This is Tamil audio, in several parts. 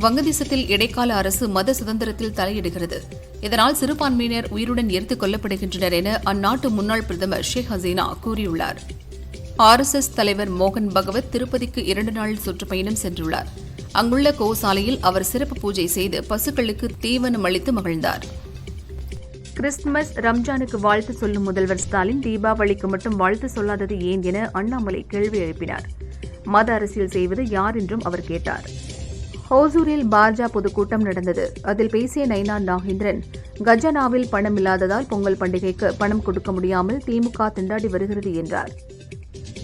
வங்கதேசத்தில் இடைக்கால அரசு மத சுதந்திரத்தில் தலையிடுகிறது. இதனால் சிறுபான்மையினர் உயிருடன் எரித்துக் கொல்லப்படுகின்றனர் என அந்நாட்டு முன்னாள் பிரதமர் ஷேக் ஹசீனா கூறியுள்ளார். ஆர்எஸ்எஸ் தலைவர் மோகன் பகவத் திருப்பதிக்கு இரண்டு நாள் சுற்றுப்பயணம் சென்றுள்ளார். அங்குள்ள கோசாலையில் அவர் சிறப்பு பூஜை செய்து பசுக்களுக்கு தீவனம் அளித்து மகிழ்ந்தார். கிறிஸ்துமஸ் ரம்ஜானுக்கு வாழ்த்து சொல்லும் முதல்வர் ஸ்டாலின் தீபாவளிக்கு மட்டும் வாழ்த்து சொல்லாதது ஏன் என அண்ணாமலை கேள்வி எழுப்பினார். மத அரசியல் செய்வது யார் என்றும் அவர் கேட்டார். ஹோசூரில் பாஜக பொதுக்கூட்டம் நடந்தது. அதில் பேசிய நைனா நாகேந்திரன் கஜனாவில் பணம் இல்லாததால் பொங்கல் பண்டிகைக்கு பணம் கொடுக்க முடியாமல் திமுக திண்டாடி வருகிறது என்றார்.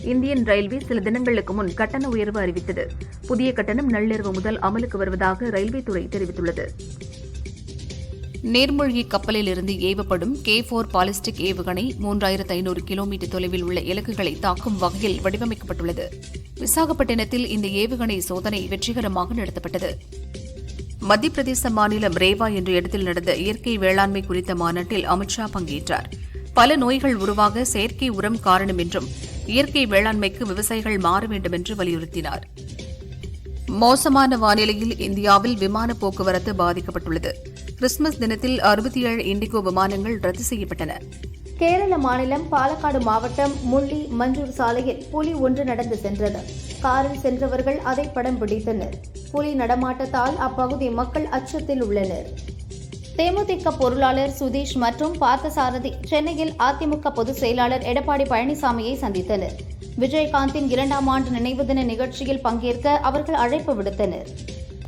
இந்தியன் ரயில்வே சில தினங்களுக்கு முன் கட்டண உயர்வு அறிவித்தது. புதிய கட்டணம் நள்ளிரவு முதல் அமலுக்கு வருவதாக ரயில்வே துறை தெரிவித்துள்ளது. நீர்மூழ்கி கப்பலில் இருந்து ஏவப்படும் கே போர் பாலிஸ்டிக் ஏவுகணை மூன்றாயிரத்து ஐநூறு கிலோமீட்டர் தொலைவில் உள்ள இலக்குகளை தாக்கும் வகையில் வடிவமைக்கப்பட்டுள்ளது. விசாகப்பட்டினத்தில் இந்த ஏவுகணை சோதனை வெற்றிகரமாக நடத்தப்பட்டது. மத்திய பிரதேச மாநிலம் ரேவா என்ற இடத்தில் நடந்த இயற்கை வேளாண்மை குறித்த மாநாட்டில் அமித்ஷா பங்கேற்றார். பல நோய்கள் உருவாக செயற்கை உரம் காரணம் என்றும் இயற்கை வேளாண்மைக்கு விவசாயிகள் மாற வேண்டும் என்று வலியுறுத்தினார். மோசமான வானிலையில் இந்தியாவில் விமான போக்குவரத்து பாதிக்கப்பட்டுள்ளது. கிறிஸ்துமஸ் தினத்தில் அறுபத்தி ஏழு இண்டிகோ விமானங்கள் ரத்து செய்யப்பட்டன. கேரள மாநிலம் பாலக்காடு மாவட்டம் முள்ளி மஞ்சூர் சாலையில் புலி ஒன்று நடந்து சென்றது. காரில் சென்றவர்கள் அதை படம் பிடித்தனர். புலி நடமாட்டத்தால் அப்பகுதி மக்கள் அச்சத்தில் உள்ளனர். தேமுதிக பொருளாளர் சுதீஷ் மற்றும் பார்த்தசாரதி சென்னையில் அதிமுக பொதுச் செயலாளர் எடப்பாடி பழனிசாமியை சந்தித்தனர். விஜயகாந்தின் இரண்டாம் ஆண்டு நினைவு தின நிகழ்ச்சியில் பங்கேற்க அவர்கள் அழைப்பு விடுத்தனர்.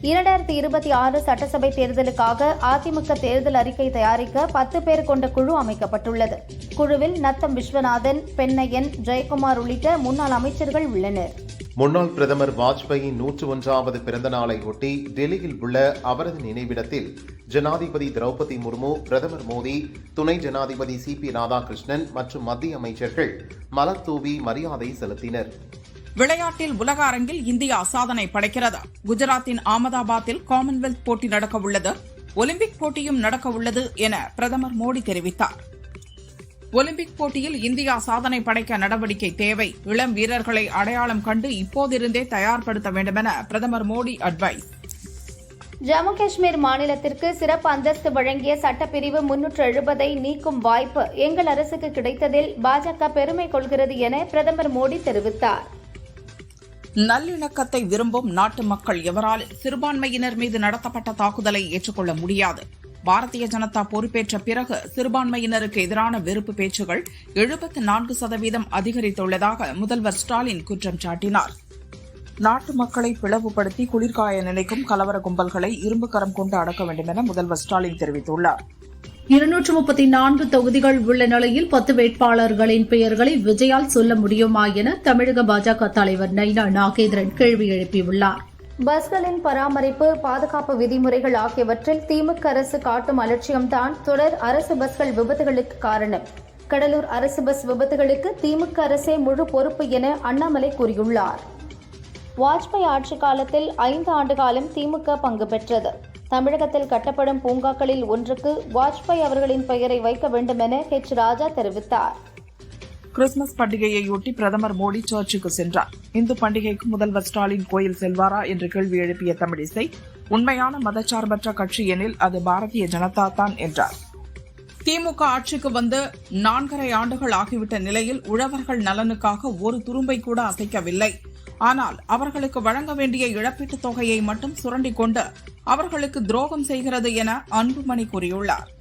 இரண்டாயிரத்தி இருபத்தி ஆறு சட்டசபை தேர்தலுக்காக அதிமுக தேர்தல் அறிக்கை தயாரிக்க பத்து பேர் கொண்ட குழு அமைக்கப்பட்டுள்ளது. குழுவில் நத்தம் விஸ்வநாதன் பெண்ணையன் ஜெயக்குமார் உள்ளிட்ட முன்னாள் அமைச்சர்கள் உள்ளனர். முன்னாள் பிரதமர் வாஜ்பாயின் நூற்று ஒன்றாவது பிறந்த நாளை ஒட்டி டெல்லியில் உள்ள அவரது நினைவிடத்தில் ஜனாதிபதி திரௌபதி முர்மு பிரதமர் மோடி துணை ஜனாதிபதி சி பி ராதாகிருஷ்ணன் மற்றும் மத்திய அமைச்சர்கள் மலர் தூவி மரியாதை செலுத்தினர். விளையாட்டில் உலக அரங்கில் இந்தியா சாதனை படைக்கிறது. குஜராத்தின் அகமதாபாத்தில் காமன்வெல்த் போட்டி நடக்க உள்ளது ஒலிம்பிக் போட்டியும் நடக்க உள்ளது என பிரதமர் மோடி தெரிவித்தார். ஒலிம்பிக் போட்டியில் இந்தியா சாதனை படைக்க நடவடிக்கை தேவை. இளம் வீரர்களை அடையாளம் கண்டு இப்போதிருந்தே தயார்படுத்த வேண்டுமென பிரதமர் மோடி அட்வைஸ் ஜம்மு காஷ்மீர் மாநிலத்திற்கு சிறப்பு அந்தஸ்து வழங்கிய சட்டப்பிரிவு முன்னூற்று எழுபதை நீக்கும் வாய்ப்பு எங்கள் அரசுக்கு கிடைத்ததில் பாஜக பெருமை கொள்கிறது என பிரதமர் மோடி தெரிவித்தார். நல்லிணக்கத்தை விரும்பும் நாட்டு மக்கள் எவரால் சிறுபான்மையினர் மீது நடத்தப்பட்ட தாக்குதலை ஏற்றுக்கொள்ள முடியாது. பாரதிய ஜனதா பொறுப்பேற்ற பிறகு சிறுபான்மையினருக்கு எதிரான வெறுப்பு பேச்சுகள் எழுபத்து நான்கு சதவீதம் அதிகரித்துள்ளதாக முதல்வர் ஸ்டாலின் குற்றம் சாட்டினார். நாட்டு மக்களை பிளவுபடுத்தி குளிர்காய நினைக்கும் கலவர கும்பல்களை இரும்பு கரம் கொண்டு அடக்க வேண்டும் என முதல்வர் ஸ்டாலின் தெரிவித்துள்ளார். இருநூற்று முப்பத்தி நான்கு தொகுதிகள் உள்ள நிலையில் பத்து வேட்பாளர்களின் பெயர்களை விஜயால் சொல்ல முடியுமா என தமிழக பாஜக தலைவர் நைனா நாகேந்திரன் கேள்வி எழுப்பியுள்ளார். பஸ்களின் பராமரிப்பு பாதுகாப்பு விதிமுறைகள் ஆகியவற்றில் திமுக அரசு காட்டும் அலட்சியம்தான் தொடர் அரசு பஸ்கள் விபத்துகளுக்கு காரணம். கடலூர் அரசு பஸ் விபத்துகளுக்கு திமுக அரசே முழு பொறுப்பு என அண்ணாமலை கூறியுள்ளார். வாஜ்பாய் ஆட்சி காலத்தில் ஐந்து ஆண்டு காலம் திமுக பங்கு பெற்றது. தமிழகத்தில் கட்டப்படும் பூங்காக்களில் ஒன்றுக்கு வாஜ்பாய் அவர்களின் பெயரை வைக்க வேண்டும் என ஹெச் ராஜா தெரிவித்தார். கிறிஸ்துமஸ் பண்டிகையையொட்டி பிரதமர் மோடி சர்ச்சுக்கு சென்றார். இந்து பண்டிகைக்கு முதல்வர் ஸ்டாலின் கோயில் செல்வாரா என்று கேள்வி எழுப்பிய தமிழிசை உண்மையான மதச்சார்பற்ற கட்சி எனில் அது பாரதிய ஜனதா தான் என்றார். திமுக ஆட்சிக்கு வந்து நான்கரை ஆண்டுகள் ஆகிவிட்ட நிலையில் உழவர்கள் நலனுக்காக ஒரு துரும்பை கூட அசைக்கவில்லை. ஆனால் அவர்களுக்கு வழங்க வேண்டிய இழப்பீட்டுத் தொகையை மட்டும் சுரண்டிக் கொண்டு அவர்களுக்கு துரோகம் செய்கிறது என அன்புமணி கூறியுள்ளார்.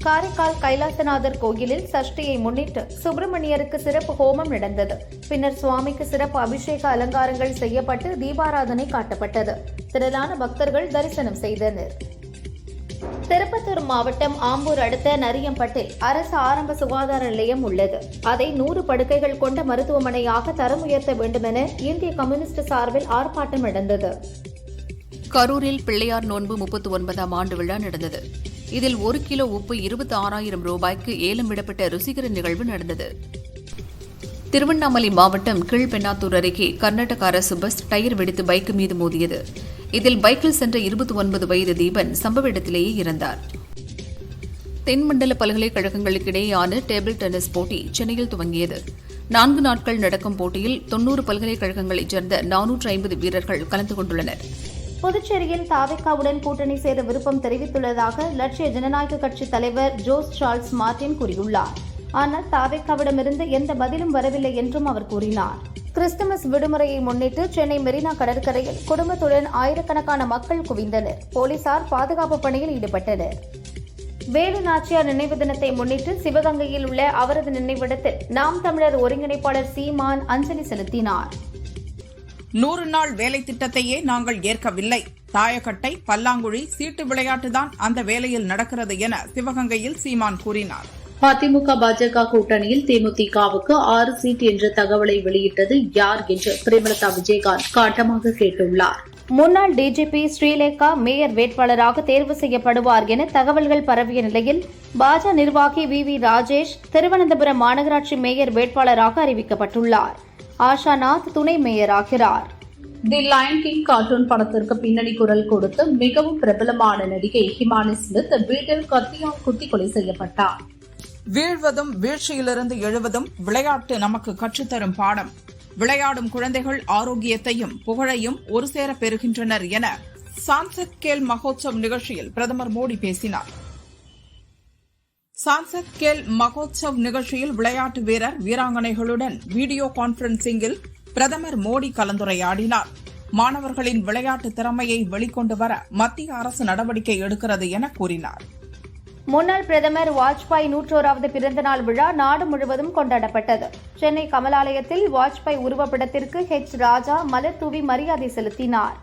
காரைக்கால் கைலாசநாதர் கோயிலில் சஷ்டியை முன்னிட்டு சுப்பிரமணியருக்கு சிறப்பு ஹோமம் நடந்தது. பின்னர் சுவாமிக்கு சிறப்பு அபிஷேக அலங்காரங்கள் செய்யப்பட்டு தீபாராதனை காட்டப்பட்டது. திரளான பக்தர்கள் தரிசனம் செய்தனர். திருப்பத்தூர் மாவட்டம் ஆம்பூர் அடுத்த நரியம்பட்டில் அரசு ஆரம்ப சுகாதார நிலையம் உள்ளது. அதை நூறு படுக்கைகள் கொண்ட மருத்துவமனையாக தரம் உயர்த்த வேண்டுமென இந்திய கம்யூனிஸ்ட் சார்பில் ஆர்ப்பாட்டம் நடந்தது. கரூரில் பிள்ளையார் நோன்பு முப்பத்தி ஒன்பதாம் ஆண்டு விழா நடந்தது. இதில் ஒரு கிலோ உப்பு இருபத்தி ஆறாயிரம் ரூபாய்க்கு ஏலம் விடப்பட்ட ருசிகர நிகழ்வு நடந்தது. திருவண்ணாமலை மாவட்டம் கீழ்பெண்ணாத்தூர் அருகே கர்நாடக அரசு பஸ் டயர் வெடித்து பைக் மீது மோதியது. இதில் பைக்கில் சென்ற இருபத்தி ஒன்பது வயது தீபன் சம்பவ இடத்திலேயே இறந்தார். தென்மண்டல பல்கலைக்கழகங்களுக்கிடையேயான டேபிள் டென்னிஸ் போட்டி சென்னையில் துவங்கியது. நான்கு நாட்கள் நடக்கும் போட்டியில் தொன்னூறு பல்கலைக்கழகங்களைச் சேர்ந்த நானூற்று ஐம்பது வீரர்கள் கலந்து கொண்டுள்ளனர். புதுச்சேரியில் தாவிக்காவுடன் கூட்டணி சேர விருப்பம் தெரிவித்துள்ளதாக லட்சிய ஜனநாயக கட்சி தலைவர் ஜோஸ் சார்ல்ஸ் மார்டின் கூறியுள்ளார். ஆனால் தாவேக்காவிடமிருந்து எந்த பதிலும் வரவில்லை என்றும் அவர் கூறினார். கிறிஸ்துமஸ் விடுமுறையை முன்னிட்டு சென்னை மெரினா கடற்கரையில் குடும்பத்துடன் ஆயிரக்கணக்கான மக்கள் குவிந்தனர். போலீசார் பாதுகாப்பு பணியில் ஈடுபட்டனர். வேலு நாச்சியார் நினைவு தினத்தை முன்னிட்டு சிவகங்கையில் உள்ள அவரது நினைவிடத்தில் நாம் தமிழர் ஒருங்கிணைப்பாளர் சீமான் அஞ்சலி செலுத்தினார். நூறு நாள் வேலை திட்டத்தையே நாங்கள் ஏற்கவில்லை. தாயக்கட்டை பல்லாங்குழி சீட்டு விளையாட்டுதான் அந்த வேலையில் நடக்கிறது என சிவகங்கையில் சீமான் கூறினார். அதிமுக பாஜக கூட்டணியில் தேமுதிகவுக்கு ஆறு சீட் என்ற தகவலை வெளியிட்டது யார் என்று பிரேமலதா விஜயகாந்த் காட்டமாக கேட்டுள்ளார். முன்னாள் டிஜிபி ஸ்ரீலேகா மேயர் வேட்பாளராக தேர்வு செய்யப்படுவார் என தகவல்கள் பரவிய நிலையில் பாஜ நிர்வாகி வி வி ராஜேஷ் திருவனந்தபுரம் மாநகராட்சி மேயர் வேட்பாளராக அறிவிக்கப்பட்டுள்ளார். ஆஷாநாத் துணை மேயராகிறார். தி லயன் கிங் கார்ட்டூன் படத்திற்கு பின்னணி குரல் கொடுத்து மிகவும் பிரபலமான நடிகை ஹிமானி ஸ்மித் வீட்டில் கத்தியால் குத்தி கொலை செய்யப்பட்டார். வீழ்வதும் வீழ்ச்சியிலிருந்து எழுவதும் விளையாட்டு நமக்கு கற்றுத்தரும் பாடம். விளையாடும் குழந்தைகள் ஆரோக்கியத்தையும் புகழையும் ஒருசேர பெறுகின்றனர் என சான்சத் கேல் மகோத்சவ் நிகழ்ச்சியில் பிரதமர் மோடி பேசினார். சான்சத் கேல் மகோத்சவ் நிகழ்ச்சியில் விளையாட்டு வீரர் வீராங்கனைகளுடன் வீடியோ கான்பரன்சிங்கில் பிரதமர் மோடி கலந்துரையாடினார். மாணவர்களின் விளையாட்டு திறமையை வெளிக்கொண்டு வர மத்திய அரசு நடவடிக்கை எடுக்கிறது என கூறினார். முன்னாள் பிரதமர் வாஜ்பாய் நூற்றோராவது பிறந்தநாள் விழா நாடு முழுவதும் கொண்டாடப்பட்டது. சென்னை கமலாலயத்தில் வாஜ்பாய் உருவப்படத்திற்கு ஹெச். ராஜா மலர் தூவி மரியாதை செலுத்தினார்.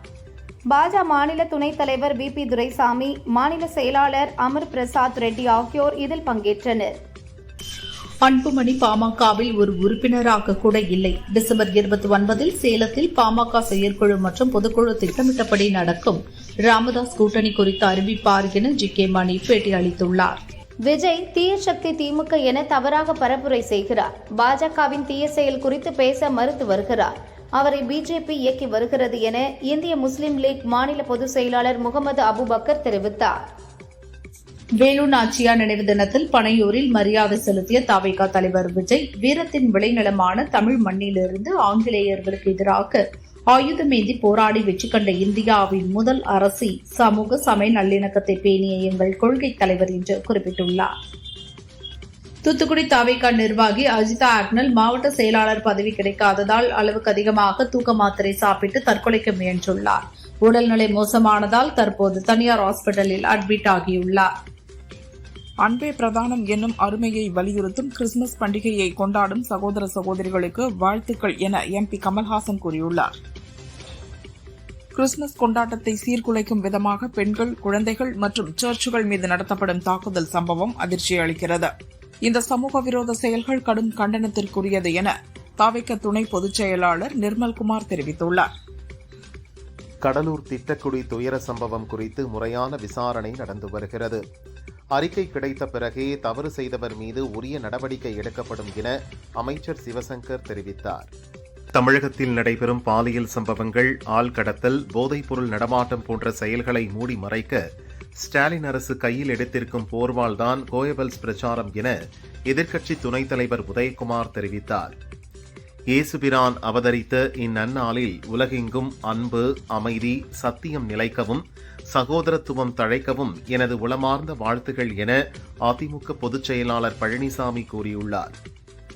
பாஜக மாநில துணைத் தலைவர் வி. பி. துரைசாமி மாநில செயலாளர் அமர் பிரசாத் ரெட்டி ஆகியோர் இதில் பங்கேற்றனர். அன்புமணி பாமகவில் ஒரு உறுப்பினராக கூட இல்லை. டிசம்பர் இருபத்தி ஒன்பதில் சேலத்தில் பாமக செயற்குழு மற்றும் பொதுக்குழு திட்டமிட்டபடி நடக்கும் ராமதாஸ் கூட்டணி குறித்து அறிவிப்பார் என ஜி கே மணி பேட்டி அளித்துள்ளார் விஜய் தீய சக்தி திமுக என தவறாக பரப்புரை செய்கிறார். பாஜகவின் தீய செயல் குறித்து பேச மறுத்து வருகிறார். அவரை பிஜேபி இயக்கி வருகிறது என இந்திய முஸ்லிம் லீக் மாநில பொதுச் செயலாளர் முகமது அபுபக்கர் தெரிவித்தார். வேலு நாச்சியார் நினைவு தினத்தில் பனையூரில் மரியாதை செலுத்திய தாவேகா தலைவர் விஜய் வீரத்தின் விளைநிலமான தமிழ் மண்ணிலிருந்து ஆங்கிலேயர்களுக்கு எதிராக ஆயுதமேந்தி போராடி வெற்றி கண்ட இந்தியாவின் முதல் அரசி சமூக சமய நல்லிணக்கத்தை பேணிய எங்கள் கொள்கை தலைவர் என்று குறிப்பிட்டுள்ளார். தூத்துக்குடி தாவேகா நிர்வாகி அஜிதா ஆக்னல் மாவட்ட செயலாளர் பதவி கிடைக்காததால் அளவுக்கு அதிகமாக தூக்க மாத்திரை சாப்பிட்டு தற்கொலைக்கு முயன்றுள்ளார். உடல்நிலை மோசமானதால் தற்போது தனியார் ஹாஸ்பிட்டலில் அட்மிட் ஆகியுள்ளார். அன்பே பிரதானம் என்னும் அருமையை வலியுறுத்தும் கிறிஸ்துமஸ் பண்டிகையை கொண்டாடும் சகோதர சகோதரிகளுக்கு வாழ்த்துக்கள் என எம்பி கமல்ஹாசன் கூறியுள்ளார். கிறிஸ்துமஸ் கொண்டாட்டத்தை சீர்குலைக்கும் விதமாக பெண்கள் குழந்தைகள் மற்றும் சர்ச்சுகள் மீது நடத்தப்படும் தாக்குதல் சம்பவம் அதிர்ச்சி அளிக்கிறது. இந்த சமூக விரோத செயல்கள் கடும் கண்டனத்திற்குரியது என தாவைக்க துணை பொதுச் செயலாளர் நிர்மல்குமார் தெரிவித்துள்ளார். கடலூர் திட்டக்குடி துயர சம்பவம் குறித்து முறையான விசாரணை நடந்து வருகிறது. அறிக்கை கிடைத்த பிறகே தவறு செய்தவர் மீது உரிய நடவடிக்கை எடுக்கப்படும் என அமைச்சர் சிவசங்கர் தெரிவித்தார். தமிழகத்தில் நடைபெறும் பாலியல் சம்பவங்கள் ஆள் கடத்தல் போதைப்பொருள் நடமாட்டம் போன்ற செயல்களை மூடி மறைக்க ஸ்டாலின் அரசு கையில் எடுத்திருக்கும் போர்வால்தான் கோயபல்ஸ் பிரச்சாரம் என எதிர்க்கட்சி துணைத் தலைவர் உதயகுமார் தெரிவித்தார். இயேசுபிரான் அவதரித்த இந்நன்னாளில் உலகெங்கும் அன்பு அமைதி சத்தியம் நிலைக்கவும் சகோதரத்துவம் தழைக்கவும் எனது உளமார்ந்த வாழ்த்துகள் என அதிமுக பொதுச் செயலாளர் பழனிசாமி கூறியுள்ளார்.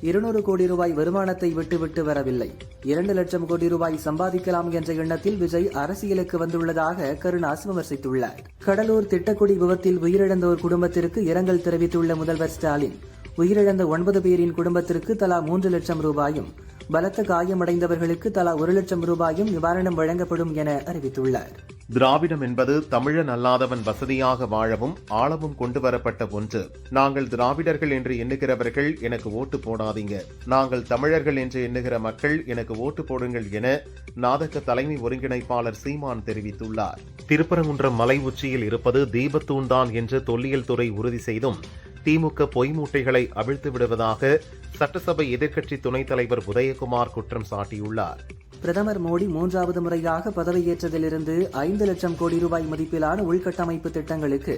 இருநூறு கோடி ரூபாய் வருமானத்தை விட்டுவிட்டு வரவில்லை. இரண்டு லட்சம் கோடி ரூபாய் சம்பாதிக்கலாம் என்ற எண்ணத்தில் விஜய் அரசியலுக்கு வந்துள்ளதாக கருணாஸ் விமர்சித்துள்ளார். கடலூர் திட்டக்குடி விபத்தில் உயிரிழந்தோர் குடும்பத்திற்கு இரங்கல் தெரிவித்துள்ள முதல்வர் ஸ்டாலின் உயிரிழந்த ஒன்பது பேரின் குடும்பத்திற்கு தலா மூன்று லட்சம் ரூபாயும் பலத்த காயமடைந்தவர்களுக்கு தலா ஒரு லட்சம் ரூபாயும் நிவாரணம் வழங்கப்படும் என அறிவித்துள்ளார். திராவிடம் என்பது தமிழன் அல்லாதவன் வசதியாக வாழவும் ஆளவும் கொண்டு வரப்பட்ட ஒன்று. நாங்கள் திராவிடர்கள் என்று எண்ணுகிறவர்கள் எனக்கு ஓட்டு போடாதீங்க. நாங்கள் தமிழர்கள் என்று எண்ணுகிற மக்கள் எனக்கு ஓட்டு போடுங்கள் என நாதக தலைமை ஒருங்கிணைப்பாளர் சீமான் தெரிவித்துள்ளார். திருப்பரங்குன்றம் மலை உச்சியில் இருப்பது தீபத்தூண்தான் என்று தொல்லியல் துறை உறுதி செய்தும் திமுக பொய் மூட்டைகளை அவிழ்த்து விடுவதாக சட்டசபை எதிர்க்கட்சி துணைத் தலைவர் உதயகுமார் குற்றம் சாட்டியுள்ளார். பிரதமர் மோடி மூன்றாவது முறையாக பதவியேற்றதிலிருந்து ஐந்து லட்சம் கோடி ரூபாய் மதிப்பிலான உள்கட்டமைப்பு திட்டங்களுக்கு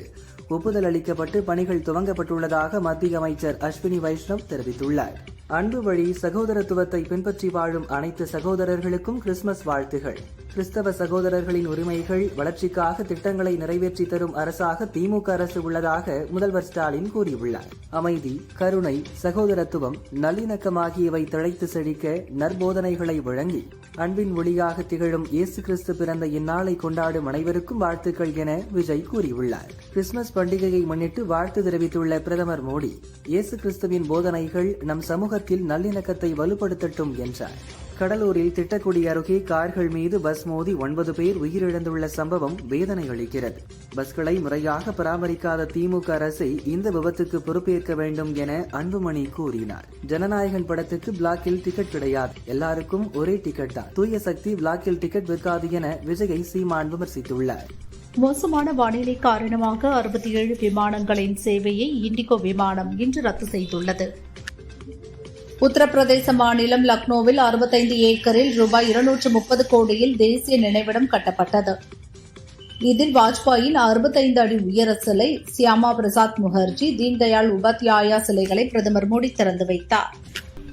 ஒப்புதல் அளிக்கப்பட்டு பணிகள் துவங்கப்பட்டுள்ளதாக மத்திய அமைச்சர் அஸ்வினி வைஷ்ணவ் தெரிவித்துள்ளார். அன்பு வழி சகோதரத்துவத்தை பின்பற்றி வாழும் அனைத்து சகோதரர்களுக்கும் கிறிஸ்துமஸ் வாழ்த்துகள். கிறிஸ்தவ சகோதரர்களின் உரிமைகள் வளர்ச்சிக்காக திட்டங்களை நிறைவேற்றி தரும் அரசாக திமுக அரசு உள்ளதாக முதல்வர் ஸ்டாலின் கூறியுள்ளார். அமைதி கருணை சகோதரத்துவம் நல்லிணக்கம் ஆகியவை தழைத்து செழிக்க நற்போதனைகளை வழங்கி அன்பின் ஒளியாக திகழும் இயேசு கிறிஸ்து பிறந்த இந்நாளை கொண்டாடும் அனைவருக்கும் வாழ்த்துக்கள் என விஜய் கூறியுள்ளார். கிறிஸ்துமஸ் பண்டிகையை முன்னிட்டு வாழ்த்து தெரிவித்துள்ள பிரதமர் மோடி இயேசு கிறிஸ்துவின் போதனைகள் நம் சமூக தமிழகத்தில் நல்லிணக்கத்தை வலுப்படுத்தட்டும் என்றார். கடலூரில் திட்டக்குடி அருகே கார்கள் மீது பஸ் மோதி ஒன்பது பேர் உயிரிழந்துள்ள சம்பவம் வேதனை அளிக்கிறது. பஸ்களை முறையாக பராமரிக்காத திமுக அரசை இந்த விபத்துக்கு பொறுப்பேற்க வேண்டும் என அன்புமணி கூறினார். ஜனநாயகன் படத்துக்கு பிளாக்கில் டிக்கெட் கிடையாது. எல்லாருக்கும் ஒரே டிக்கெட் தான். தூய சக்தி பிளாக்கில் டிக்கெட் விற்காது என விஜயை சீமான் விமர்சித்துள்ளார். மோசமான வானிலை காரணமாக அறுபத்தி ஏழு விமானங்களின் சேவையை இண்டிகோ விமானம் இன்று ரத்து செய்துள்ளது. உத்தரப்பிரதேச மாநிலம் லக்னோவில் அறுபத்தைந்து ஏக்கரில் ரூபாய் இருநூற்று முப்பது கோடியில் தேசிய நினைவிடம் கட்டப்பட்டது. இதில் வாஜ்பாயின் அறுபத்தைந்து அடி உயர சிலை சியாமா பிரசாத் முகர்ஜி தீன்தயாள் உபாத்யாயா சிலைகளை பிரதமர் மோடி திறந்து வைத்தார்.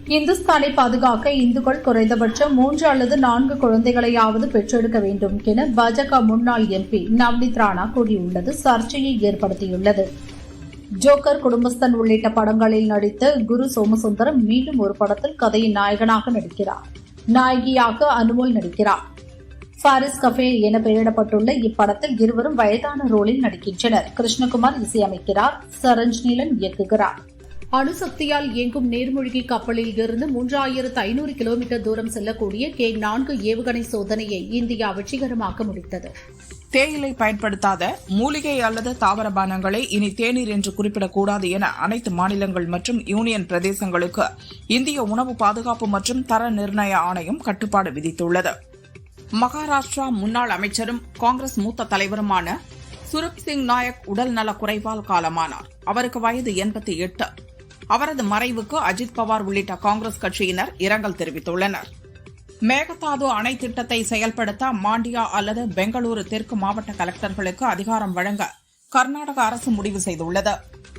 இந்துஸ்தானை பாதுகாக்க இந்துக்கள் குறைந்தபட்சம் மூன்று அல்லது நான்கு குழந்தைகளையாவது பெற்றெடுக்க வேண்டும் என பாஜக முன்னாள் எம்பி நவ்னித் ராணா கூறியுள்ளது. சர்ச்சையை ஏற்படுத்தியுள்ளது. ஜோக்கர் குடும்பஸ்தன் உள்ளிட்ட படங்களில் நடித்த குரு சோமசுந்தரம் மீண்டும் ஒரு படத்தில் கதையின் நாயகனாக நடிக்கிறார். நாயகியாக அனுமோல் நடிக்கிறார். ஃபாரிஸ் கஃபே என பெயரிடப்பட்டுள்ள இப்படத்தில் இருவரும் வயதான ரோலில் நடிக்கின்றனர். கிருஷ்ணகுமார் இசையமைக்கிறார். சரஞ்ச் நீலன் இயக்குகிறார். அணுசக்தியால் இயங்கும் நீர்மூழ்கி கப்பலில் இருந்து மூன்றாயிரத்து ஐநூறு கிலோமீட்டர் தூரம் செல்லக்கூடிய கே நான்கு ஏவுகணை சோதனையை இந்தியா வெற்றிகரமாக முடித்தது. தேயிலை பயன்படுத்தாத மூலிகை அல்லது தாவர பானங்களை இனி தேநீர் என்று குறிப்பிடக்கூடாது என அனைத்து மாநிலங்கள் மற்றும் யூனியன் பிரதேசங்களுக்கு இந்திய உணவு பாதுகாப்பு மற்றும் தர நிர்ணய ஆணையம் கட்டுப்பாடு விதித்துள்ளது. மகாராஷ்டிரா முன்னாள் அமைச்சரும் காங்கிரஸ் மூத்த தலைவருமான சுரப் சிங் நாயக் உடல் நலக் குறைவால் காலமானார். அவருக்கு வயது எண்பத்தி எட்டு. அவரது மறைவுக்கு அஜித் பவார் உள்ளிட்ட காங்கிரஸ் கட்சியினர் இரங்கல் தெரிவித்துள்ளனர். மேகதாது அணை திட்டத்தை செயல்படுத்த மாண்டியா அல்லது பெங்களூரு தெற்கு மாவட்ட கலெக்டர்களுக்கு அதிகாரம் வழங்க கர்நாடக அரசு முடிவு செய்துள்ளது.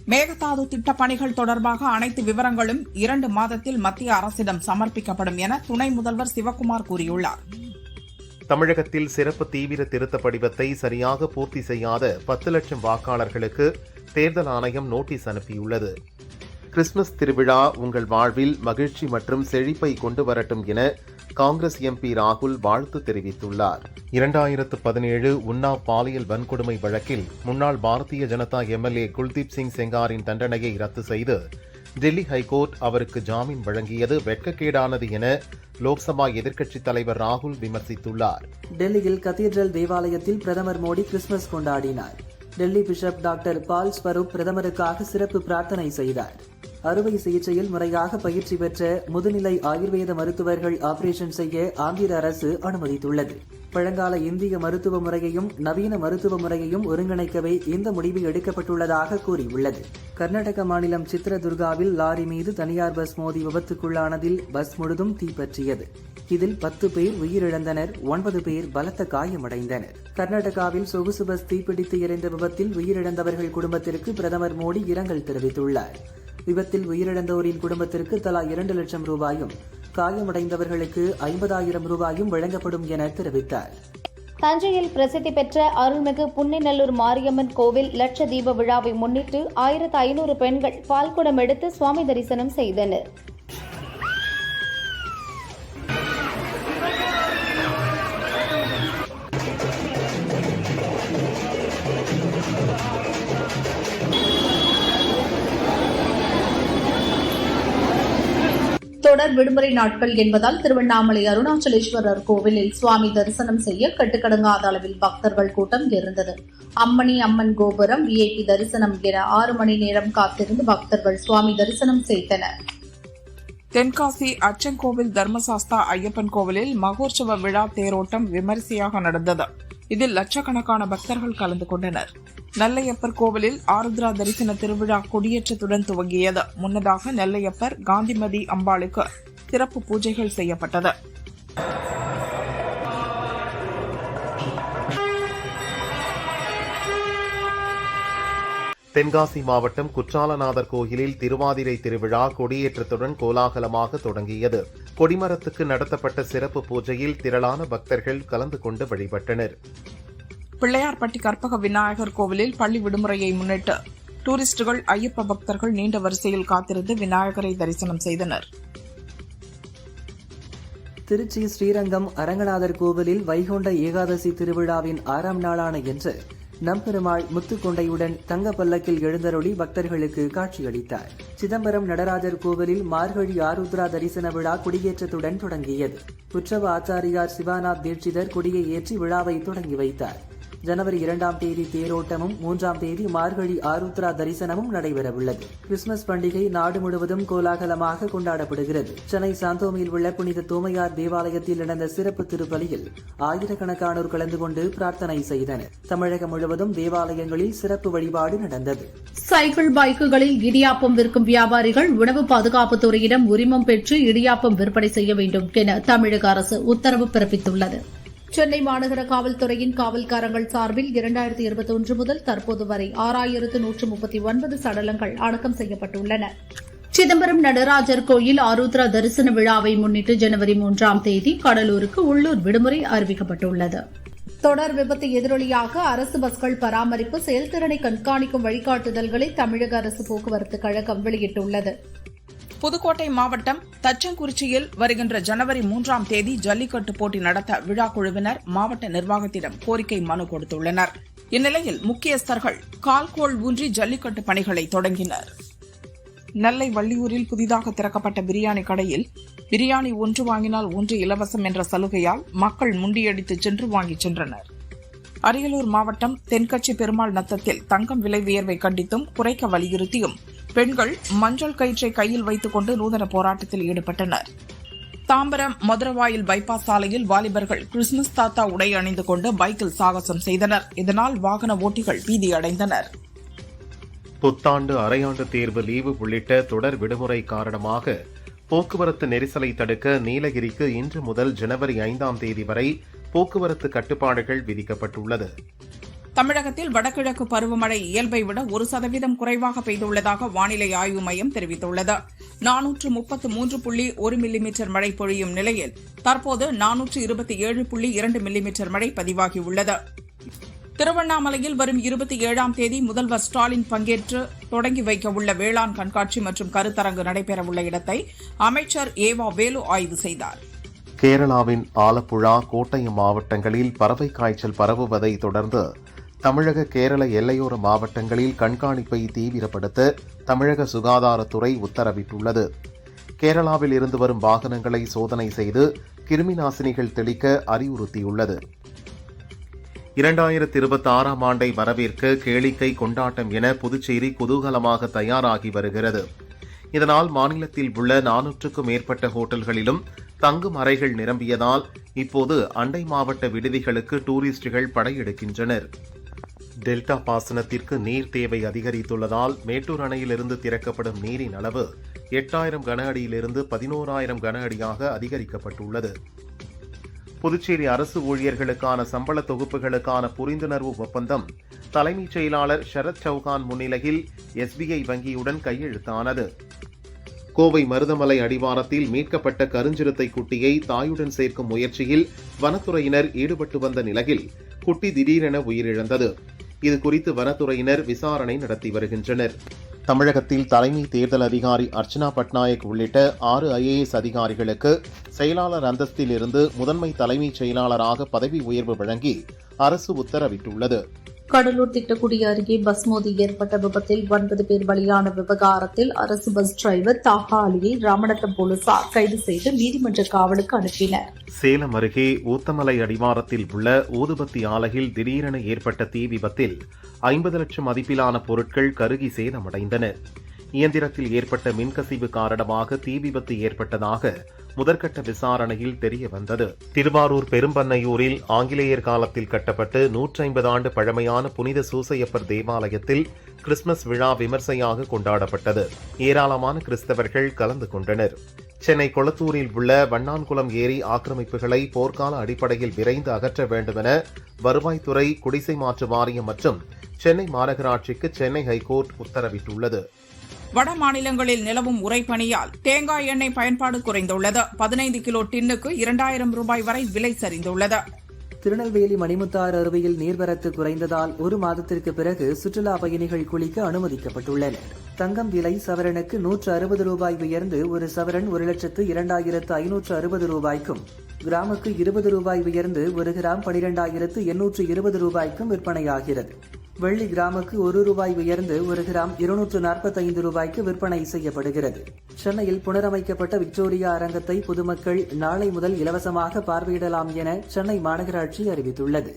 மேகதாது திட்டப் பணிகள் தொடர்பாக அனைத்து விவரங்களும் இரண்டு மாதத்தில் மத்திய அரசிடம் சமர்ப்பிக்கப்படும் என துணை முதல்வர் சிவக்குமார் கூறியுள்ளார். தமிழகத்தில் சிறப்பு தீவிர திருத்த படிவத்தை சரியாக பூர்த்தி செய்யாத பத்து லட்சம் வாக்காளர்களுக்கு தேர்தல் ஆணையம் நோட்டீஸ் அனுப்பியுள்ளது. கிறிஸ்துமஸ் திருவிழா உங்கள் வாழ்வில் மகிழ்ச்சி மற்றும் செழிப்பை கொண்டு வரட்டும் என காங்கிரஸ் எம்பி ராகுல் வாழ்த்து தெரிவித்துள்ளார். இரண்டாயிரத்து பதினேழு உன்னாவ் பாலியல் வன்கொடுமை வழக்கில் முன்னாள் பாரதிய ஜனதா எம்எல்ஏ குல்தீப் சிங் செங்காரின் தண்டனையை ரத்து செய்து டெல்லி ஹைகோர்ட் அவருக்கு ஜாமீன் வழங்கியது வெட்கக்கேடானது என லோக்சபா எதிர்க்கட்சித் தலைவர் ராகுல் விமர்சித்துள்ளார். டெல்லியில் கதீட்ரல் தேவாலயத்தில் பிரதமர் மோடி கிறிஸ்துமஸ் கொண்டாடினார். Delhi bishop doctor Paul Swarup பிரதமருக்காக சிறப்பு பிரார்த்தனை செய்தார். அறுவை சிகிச்சையில் முறையாக பயிற்சி பெற்ற முதுநிலை ஆயுர்வேத மருத்துவர்கள் ஆபரேஷன் செய்ய ஆந்திர அரசு அனுமதித்துள்ளது. பழங்கால இந்திய மருத்துவ முறையையும் நவீன மருத்துவ முறையையும் ஒருங்கிணைக்கவே இந்த முடிவு எடுக்கப்பட்டுள்ளதாக கூறியுள்ளது. கர்நாடக மாநிலம் சித்ரதுர்காவில் லாரி மீது தனியார் பஸ் மோதி விபத்துக்குள்ளானதில் பஸ் முழுதும் தீப்பற்றியது இதில் பத்து பேர் உயிரிழந்தனர் ஒன்பது பேர் பலத்த காயமடைந்தனர். கர்நாடகாவில் சொகுசு பஸ் தீப்பிடித்து எரிந்த விபத்தில் உயிரிழந்தவர்கள் குடும்பத்திற்கு பிரதமர் மோடி இரங்கல் தெரிவித்துள்ளார். விபத்தில் உயிரிழந்தோரின் குடும்பத்திற்கு தலா இரண்டு லட்சம் ரூபாயும் காயமடைந்தவர்களுக்கு ஐம்பதாயிரம் ரூபாயும் வழங்கப்படும் என தெரிவித்தார். தஞ்சையில் பிரசித்தி பெற்ற அருள்மிகு புன்னைநல்லூர் மாரியம்மன் கோவில் லட்ச தீப விழாவை முன்னிட்டு ஆயிரத்து ஐநூறு பெண்கள் பால்குடம் எடுத்து சுவாமி தரிசனம் செய்தனா் தொடர் விடுமுறை நாட்கள் என்பதால் திருவண்ணாமலை அருணாச்சலேஸ்வரர் கோவிலில் சுவாமி தரிசனம் செய்ய கட்டுக்கடங்காத அளவில் பக்தர்கள் கூட்டம் இருந்தது அம்மணி அம்மன் கோபுரம் விஐபி தரிசனம் என ஆறு மணி நேரம் காத்திருந்து பக்தர்கள் சுவாமி தரிசனம் செய்தனர். தென்காசி அச்சங்கோவில் தர்மசாஸ்தா ஐயப்பன் கோவிலில் மகோற்சவ விழா தேரோட்டம் விமரிசையாக நடந்தது. இதில் லட்சக்கணக்கான பக்தர்கள் கலந்து கொண்டனர். நெல்லையப்பர் கோவிலில் ஆருத்ரா தரிசன திருவிழா கொடியேற்றத்துடன் துவங்கியது. முன்னதாக நெல்லையப்பர் காந்திமதி அம்பாளுக்கு சிறப்பு பூஜைகள் செய்யப்பட்டது. தென்காசி மாவட்டம் குற்றாலநாதர் கோயிலில் திருவாதிரை திருவிழா கொடியேற்றத்துடன் கோலாகலமாக தொடங்கியது. கொடிமரத்துக்கு நடத்தப்பட்ட சிறப்பு பூஜையில் திரளான பக்தர்கள் கலந்து கொண்டு வழிபட்டனர். பிள்ளையார்பட்டி கற்பக விநாயகர் கோவிலில் பள்ளி விடுமுறையை முன்னிட்டு டூரிஸ்டுகள் ஐயப்ப பக்தர்கள் நீண்ட வரிசையில் காத்திருந்து விநாயகரை தரிசனம் செய்தனர். திருச்சி ஸ்ரீரங்கம் அரங்கநாதர் கோவிலில் வைகுண்ட ஏகாதசி திருவிழாவின் ஆறாம் நாளான இன்று நம்பெருமாள் முத்துக்கொண்டையுடன் தங்க பல்லக்கில் எழுந்தருளி பக்தர்களுக்கு காட்சியளித்தார். சிதம்பரம் நடராஜர் கோவிலில் மார்கழி ஆருத்ரா தரிசன விழா கொடியேற்றத்துடன் தொடங்கியது. உற்சவ ஆச்சாரியார் சிவாநாத் தீட்சிதர் கொடியை ஏற்றி விழாவை தொடங்கி வைத்தார். ஜனவரி இரண்டாம் தேதி தேரோட்டமும் மூன்றாம் தேதி மார்கழி ஆருத்ரா தரிசனமும் நடைபெறவுள்ளது. கிறிஸ்துமஸ் பண்டிகை நாடு முழுவதும் கோலாகலமாக கொண்டாடப்படுகிறது. சென்னை சாந்தோமியில் உள்ள புனித தோமையார் தேவாலயத்தில் நடந்த சிறப்பு திருப்பலியில் ஆயிரக்கணக்கானோர் கலந்து கொண்டு பிரார்த்தனை செய்தனர். தமிழகம் முழுவதும் தேவாலயங்களில் சிறப்பு வழிபாடு நடந்தது. சைக்கிள் பைக்குகளில் இடியாப்பம் விற்கும் வியாபாரிகள் உணவு பாதுகாப்புத்துறையிடம் உரிமம் பெற்று இடியாப்பம் விற்பனை செய்ய வேண்டும் என தமிழக அரசு உத்தரவு பிறப்பித்துள்ளது. சென்னை மாநகர காவல்துறையின் காவல்காரங்கள் சார்பில் இரண்டாயிரத்தி இருபத்தி ஒன்று முதல் தற்போது வரை ஆறாயிரத்து நூற்று முப்பத்தி ஒன்பது சடலங்கள் அடக்கம் செய்யப்பட்டுள்ளன. சிதம்பரம் நடராஜர் கோயில் ஆருத்ரா தரிசன விழாவை முன்னிட்டு ஜனவரி மூன்றாம் தேதி கடலூருக்கு உள்ளூர் விடுமுறை அறிவிக்கப்பட்டுள்ளது. தொடர் விபத்து எதிரொலியாக அரசு பஸ்கள் பராமரிப்பு செயல்திறனை கண்காணிக்கும் வழிகாட்டுதல்களை தமிழக அரசு போக்குவரத்து கழகம் வெளியிட்டுள்ளது. புதுக்கோட்டை மாவட்டம் தச்சங்குறிச்சியில் வருகின்ற ஜனவரி மூன்றாம் தேதி ஜல்லிக்கட்டு போட்டி நடத்த விழா குழுவினர் மாவட்ட நிர்வாகத்திடம் கோரிக்கை மனு கொடுத்துள்ளனர். இந்நிலையில் முக்கியஸ்தர்கள் கால்கோள் ஊன்றி ஜல்லிக்கட்டு பணிகளை தொடங்கினர். நெல்லை வள்ளியூரில் புதிதாக திறக்கப்பட்ட பிரியாணி கடையில் பிரியாணி ஒன்று வாங்கினால் ஒன்று இலவசம் என்ற சலுகையால் மக்கள் முண்டியடித்து சென்று வாங்கிச் சென்றனர். அரியலூர் மாவட்டம் தென்கட்சி பெருமாள் நத்தத்தில் தங்கம் விலை உயர்வை கண்டித்தும் குறைக்க வலியுறுத்தியும் பெண்கள் மஞ்சள் கயிற்றை கையில் வைத்துக் கொண்டு நூதன போராட்டத்தில் ஈடுபட்டனர். தாம்பரம் மதுரவாயில் பைபாஸ் சாலையில் வாலிபர்கள் கிறிஸ்துமஸ் தாத்தா உடை அணிந்து கொண்டு பைக்கில் சாகசம் செய்தனர். இதனால் வாகன ஓட்டிகள் பீதியடைந்தனர் புத்தாண்டு அரையாண்டு தேர்வு லீவு உள்ளிட்ட தொடர் விடுமுறை காரணமாக போக்குவரத்து நெரிசலை தடுக்க நீலகிரிக்கு இன்று முதல் ஜனவரி ஐந்தாம் தேதி வரை போக்குவரத்து கட்டுப்பாடுகள் விதிக்கப்பட்டுள்ளது. தமிழகத்தில் வடகிழக்கு பருவமழை இயல்பை விட ஒரு சதவீதம் குறைவாக பெய்துள்ளதாக வானிலை ஆய்வு மையம் தெரிவித்துள்ளது. நானூற்று முப்பத்து மூன்று புள்ளி ஒரு மில்லிமீட்டர் மழை பொழியும் நிலையில் தற்போது நானூற்று இருபத்தி ஏழு புள்ளி இரண்டு மில்லிமீட்டர் மழை பதிவாகியுள்ளது. திருவண்ணாமலையில் வரும் இருபத்தி ஏழாம் தேதி முதல்வர் ஸ்டாலின் பங்கேற்று தொடங்கி வைக்கவுள்ள வேளாண் கண்காட்சி மற்றும் கருத்தரங்கு நடைபெறவுள்ள இடத்தை அமைச்சர் ஏவா வேலு ஆய்வு செய்தார். கேரளாவின் ஆலப்புழா கோட்டயம் மாவட்டங்களில் பறவை காய்ச்சல் பரவுவதை தொடர்ந்து தமிழக கேரள எல்லையோர மாவட்டங்களில் கண்காணிப்பை தீவிரப்படுத்த தமிழக சுகாதாரத்துறை உத்தரவிட்டுள்ளது. கேரளாவில் இருந்து வரும் வாகனங்களை சோதனை செய்து கிருமி நாசினிகள் தெளிக்க அறிவுறுத்தியுள்ளது. இரண்டாயிரத்தி இருபத்தி ஆறாம் ஆண்டை வரவேற்க கேளிக்கை கொண்டாட்டம் என புதுச்சேரி குதூகலமாக தயாராகி வருகிறது. இதனால் மாநிலத்தில் உள்ள நானூற்றுக்கும் மேற்பட்ட ஹோட்டல்களிலும் தங்கும் அறைகள் நிரம்பியதால் இப்போது அண்டை மாவட்ட விடுதிகளுக்கு டூரிஸ்டுகள் படையெடுக்கின்றனர். டெல்டா பாசனத்திற்கு நீர் தேவை அதிகரித்துள்ளதால் மேட்டூர் அணையிலிருந்து திறக்கப்படும் நீரின் அளவு எட்டாயிரம் கன அடியிலிருந்து பதினோராயிரம் கன அடியாக அதிகரிக்கப்பட்டுள்ளது. புதுச்சேரி அரசு ஊழியர்களுக்கான சம்பள தொகுப்புகளுக்கான புரிந்துணர்வு ஒப்பந்தம் தலைமைச் செயலாளர் சரத் சௌகான் முன்னிலையில் எஸ்பிஐ வங்கியுடன் கையெழுத்தானது. கோவை மருதமலை அடிவாரத்தில் மீட்கப்பட்ட கருஞ்சிறுத்தை குட்டியை தாயுடன் சேர்க்கும் முயற்சியில் வனத்துறையினர் ஈடுபட்டு வந்த நிலையில் குட்டி திடீரென உயிரிழந்தது. இது குறித்து வனத்துறையினர் விசாரணை நடத்தி வருகின்றனர். தமிழகத்தில் தலைமை தேர்தல் அதிகாரி அர்ச்சனா பட்நாயக் உள்ளிட்ட ஆறு ஐஏஎஸ் அதிகாரிகளுக்கு செயலாளர் அந்தஸ்தில் இருந்து முதன்மை தலைமைச் செயலாளராக பதவி உயர்வு வழங்கி அரசு உத்தரவிட்டுள்ளது. கடலூர் திட்டக்குடி அருகே பஸ் மோதி ஏற்பட்ட விபத்தில் ஒன்பது பேர் பலியான விவகாரத்தில் அரசு பஸ் டிரைவர் தாகா அலியை ராமநத்தம் போலீசார் கைது செய்து நீதிமன்ற காவலுக்கு அனுப்பினர். சேலம் அருகே ஊத்தமலை அடிவாரத்தில் உள்ள ஊதுபத்தி ஆலையில் திடீரென ஏற்பட்ட தீ விபத்தில் ஐம்பது லட்சம் மதிப்பிலான பொருட்கள் கருகி சேதமடைந்தன. இயந்திரத்தில் ஏற்பட்ட மின்கசிவு காரணமாக தீ விபத்து ஏற்பட்டதாக முதற்கட்ட விசாரணையில் தெரிய வந்தது. திருவாரூர் பெரும்பன்னையூரில் ஆங்கிலேயர் காலத்தில் கட்டப்பட்டு நூற்றி ஐம்பது ஆண்டு பழமையான புனித சூசையப்பர் தேவாலயத்தில் கிறிஸ்துமஸ் விழா விமர்சையாக கொண்டாடப்பட்டது. ஏராளமான கிறிஸ்தவர்கள் கலந்து கொண்டனர். சென்னை கொளத்தூரில் உள்ள வண்ணான்குளம் ஏரி ஆக்கிரமிப்புகளை போர்க்கால அடிப்படையில் விரைந்து அகற்ற வேண்டுமென வருவாய்த்துறை குடிசை மாற்று வாரியம் மற்றும் சென்னை மாநகராட்சிக்கு சென்னை ஹைகோர்ட் உத்தரவிட்டுள்ளது. வட மாநிலங்களில் நிலவும் உறைபனியால் தேங்காய் எண்ணெய் பயன்பாடு குறைந்துள்ளது. பதினைந்து கிலோ டின்னுக்கு இரண்டாயிரம் ரூபாய் வரை விலை சரிந்துள்ளது. திருநெல்வேலி மணிமுத்தாறு அருவியில் நீர்வரத்து குறைந்ததால் ஒரு மாதத்திற்கு பிறகு சுற்றுலா பயணிகள் குளிக்க அனுமதிக்கப்பட்டுள்ளனர். தங்கம் விலை சவரனுக்கு நூற்று அறுபது ரூபாய் உயர்ந்து ஒரு சவரன் ஒரு லட்சத்து இரண்டாயிரத்து ஐநூற்று அறுபது ரூபாய்க்கும் கிராமுக்கு இருபது ரூபாய் உயர்ந்து ஒரு கிராம் பனிரெண்டாயிரத்து எண்ணூற்று இருபது ரூபாய்க்கும் விற்பனையாகிறது. வெள்ளி கிராமுக்கு ஒரு ரூபாய் உயர்ந்து ஒரு கிராம் இருநூற்று நாற்பத்தைந்து ரூபாய்க்கு விற்பனை செய்யப்படுகிறது. சென்னையில் புனரமைக்கப்பட்ட விக்டோரியா அரங்கத்தை பொதுமக்கள் நாளை முதல் இலவசமாக பார்வையிடலாம் என சென்னை மாநகராட்சி அறிவித்துள்ளது.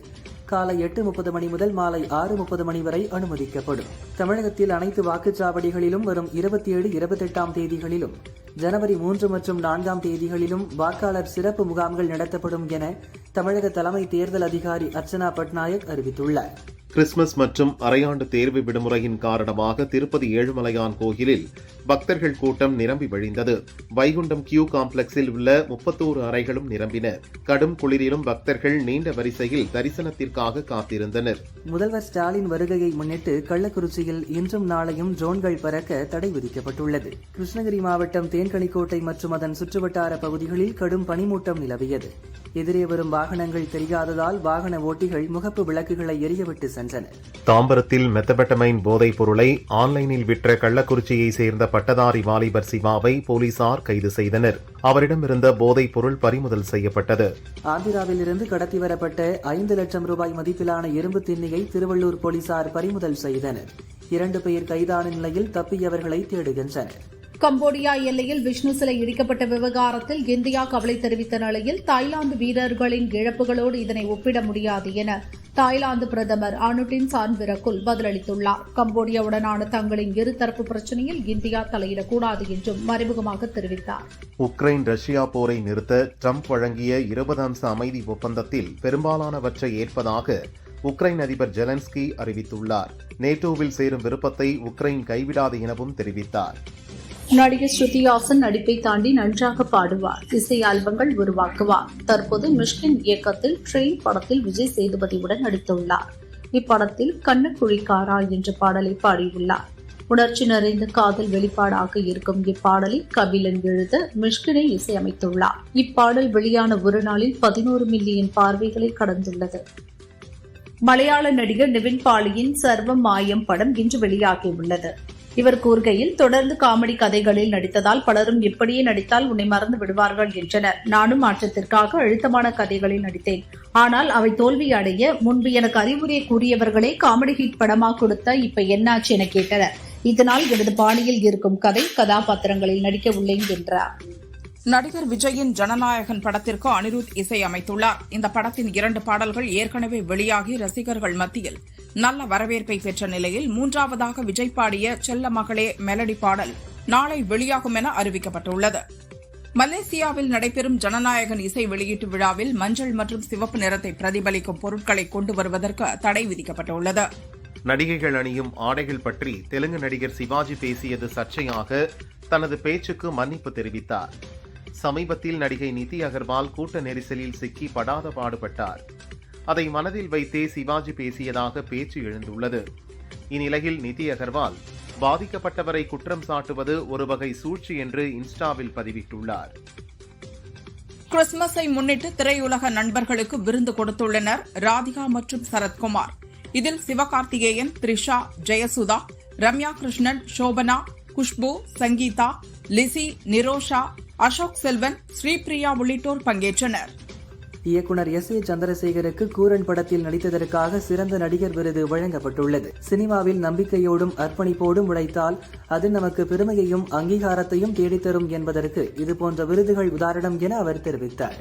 காலை எட்டு முப்பது மணி முதல் மாலை ஆறு முப்பது மணி வரை அனுமதிக்கப்படும். தமிழகத்தில் அனைத்து வாக்குச்சாவடிகளிலும் வரும் இருபத்தி ஏழு இருபத்தெட்டாம் தேதிகளிலும் ஜனவரி மூன்று மற்றும் நான்காம் தேதிகளிலும் வாக்காளர் சிறப்பு முகாம்கள் நடத்தப்படும் என தமிழக தலைமை தேர்தல் அதிகாரி அர்ச்சனா பட்நாயக் அறிவித்துள்ளார். கிறிஸ்துமஸ் மற்றும் அரையாண்டு தேர்வு விடுமுறையின் காரணமாக திருப்பதி ஏழுமலையான் கோயிலில் பக்தர்கள் கூட்டம் நிரம்பி வழிந்தது. வைகுண்டம் கியூ காம்ப்ளெக்ஸில் உள்ள முப்பத்தோரு அறைகளும் நிரம்பின. கடும் குளிரிலும் பக்தர்கள் நீண்ட வரிசையில் தரிசனத்திற்காக காத்திருந்தனர். முதல்வர் ஸ்டாலின் வருகையை முன்னிட்டு கள்ளக்குறிச்சியில் இன்றும் நாளையும் ட்ரோன்கள் பறக்க தடை விதிக்கப்பட்டுள்ளது. கிருஷ்ணகிரி மாவட்டம் தேன்கனிக்கோட்டை மற்றும் அதன் சுற்றுவட்டார பகுதிகளில் கடும் பனிமூட்டம் நிலவியது. எதிரே வரும் வாகனங்கள் தெரியாததால் வாகன ஓட்டிகள் முகப்பு விளக்குகளை எரியவிட்டு சென்றனர். தாம்பரத்தில் மெத்தபெட்டமைன் போதைப் பொருளை ஆன்லைனில் விற்ற கள்ளக்குறிச்சியை சேர்ந்த பட்டதாரி வாலிபர் சிவாவை போலீசார் கைது செய்தனர். அவரிடமிருந்த போதைப் பொருள் பறிமுதல் செய்யப்பட்டது. ஆந்திராவில் இருந்து கடத்தி வரப்பட்ட ஐந்து லட்சம் ரூபாய் மதிப்பிலான இரும்பு திண்ணியை திருவள்ளூர் போலீசார் பறிமுதல் செய்தனர். இரண்டு பேர் கைதான நிலையில் தப்பியவர்களை தேடுகின்றனர். கம்போடியா எல்லையில் விஷ்ணு சிலை இடிக்கப்பட்ட விவகாரத்தில் இந்தியா கவலை தெரிவித்த நிலையில் தாய்லாந்து வீரர்களின் இழப்புகளோடு இதனை ஒப்பிட முடியாது என தாய்லாந்து பிரதமர் அனுட்டின் சான்விரக்குல் பதிலளித்துள்ளார். கம்போடியாவுடனான தங்களின் இருதரப்பு பிரச்சினையில் இந்தியா தலையிடக்கூடாது என்றும் மறைமுகமாக தெரிவித்தார். உக்ரைன் ரஷ்யா போரை நிறுத்த ட்ரம்ப் வழங்கிய இருபது அம்ச அமைதி ஒப்பந்தத்தில் பெரும்பாலானவற்றை ஏற்பதாக உக்ரைன் அதிபர் ஜெலன்ஸ்கி அறிவித்துள்ளார். நேட்டோவில் சேரும் விருப்பத்தை உக்ரைன் கைவிடாது எனவும் தெரிவித்தார். நடிகர் ஸ்ருதிஹாசன் நடிப்பை தாண்டி நன்றாக பாடுவார். இசை ஆல்பங்கள் உருவாக்குவார். தற்போது மிஷ்கின் இயக்கத்தில் ட்ரெயின் படத்தில் விஜய் சேதுபதியுடன் நடித்துள்ளார். இப்படத்தில் கண்ணக்குழிக்காரா என்ற பாடலை பாடியுள்ளார். உணர்ச்சி நிறைந்த காதல் வெளிப்பாடாக இருக்கும் இப்பாடலை கபிலன் எழுத மிஷ்கினை இசையமைத்துள்ளார். இப்பாடல் வெளியான ஒரு நாளில் பதினோரு மில்லியன் பார்வைகளை கடந்துள்ளது. மலையாள நடிகர் நிவின் பாலியின் சர்வம் மாயம் படம் இன்று வெளியாகியுள்ளது. இவர் கூறுகையில் தொடர்ந்து காமெடி கதைகளில் நடித்ததால் பலரும் இப்படியே நடித்தால் உன்னை மறந்து விடுவார்கள் என்றனர். நானும் மாற்றத்திற்காக அழுத்தமான கதைகளில் நடித்தேன். ஆனால் அவை தோல்வி அடைய முன்பு எனக்கு அறிவுரை கூறியவர்களே காமெடி ஹிட் படமா கொடுத்த இப்ப என்னாச்சு என கேட்டனர். இதனால் எனது பாணியில் இருக்கும் கதை கதாபாத்திரங்களில் நடிக்க உள்ளேன் என்றார். நடிகர் விஜயின் ஜனநாயகன் படத்திற்கு அனிருத் இசை அமைத்துள்ளார் இந்த படத்தின் இரண்டு பாடல்கள் ஏற்கனவே வெளியாகி ரசிகர்கள் மத்தியில் நல்ல வரவேற்பை பெற்ற நிலையில் மூன்றாவதாக விஜய் பாடிய செல்ல மகளே மெலடி பாடல் நாளை வெளியாகும் என அறிவிக்கப்பட்டுள்ளது. மலேசியாவில் நடைபெறும் ஜனநாயகன் இசை வெளியீட்டு விழாவில் மஞ்சள் மற்றும் சிவப்பு நிறத்தை பிரதிபலிக்கும் பொருட்களை கொண்டு வருவதற்கு தடை விதிக்கப்பட்டுள்ளது. நடிகைகள் அணியும் ஆடைகள் பற்றி தெலுங்கு நடிகர் சிவாஜி பேசியது சர்ச்சையாக தனது பேச்சுக்கு மன்னிப்பு தெரிவித்தார். சமீபத்தில் நடிகை நிதி அகர்வால் கூட்ட நெரிசலில் சிக்கி படாத பாடுபட்டார். அதை மனதில் வைத்தே சிவாஜி பேசியதாக பேச்சு எழுந்துள்ளது. இந்நிலையில் நிதி அகர்வால் பாதிக்கப்பட்டவரை குற்றம் சாட்டுவது ஒரு வகை சூழ்ச்சி என்று இன்ஸ்டாவில் பதிவிட்டுள்ளார். கிறிஸ்துமஸை முன்னிட்டு திரையுலக நண்பர்களுக்கு விருந்து கொடுத்துள்ளனர் ராதிகா மற்றும் சரத்குமார். இதில் சிவகார்த்திகேயன் த்ரிஷா ஜெயசுதா ரம்யா கிருஷ்ணன் சோபனா குஷ்பு சங்கீதா லிசி நிரோஷா அசோக் செல்வன் ஸ்ரீபிரியா உள்ளிட்டோர் பங்கேற்றனர். இயக்குனர் எஸ் ஏ சந்திரசேகருக்கு கூரன் படத்தில் நடித்ததற்காக சிறந்த நடிகர் விருது வழங்கப்பட்டுள்ளது. சினிமாவில் நம்பிக்கையோடும் அர்ப்பணிப்போடும் உழைத்தால் அது நமக்கு பெருமையையும் அங்கீகாரத்தையும் தேடித்தரும் என்பதற்கு இதுபோன்ற விருதுகள் உதாரணம் என அவர் தெரிவித்தார்.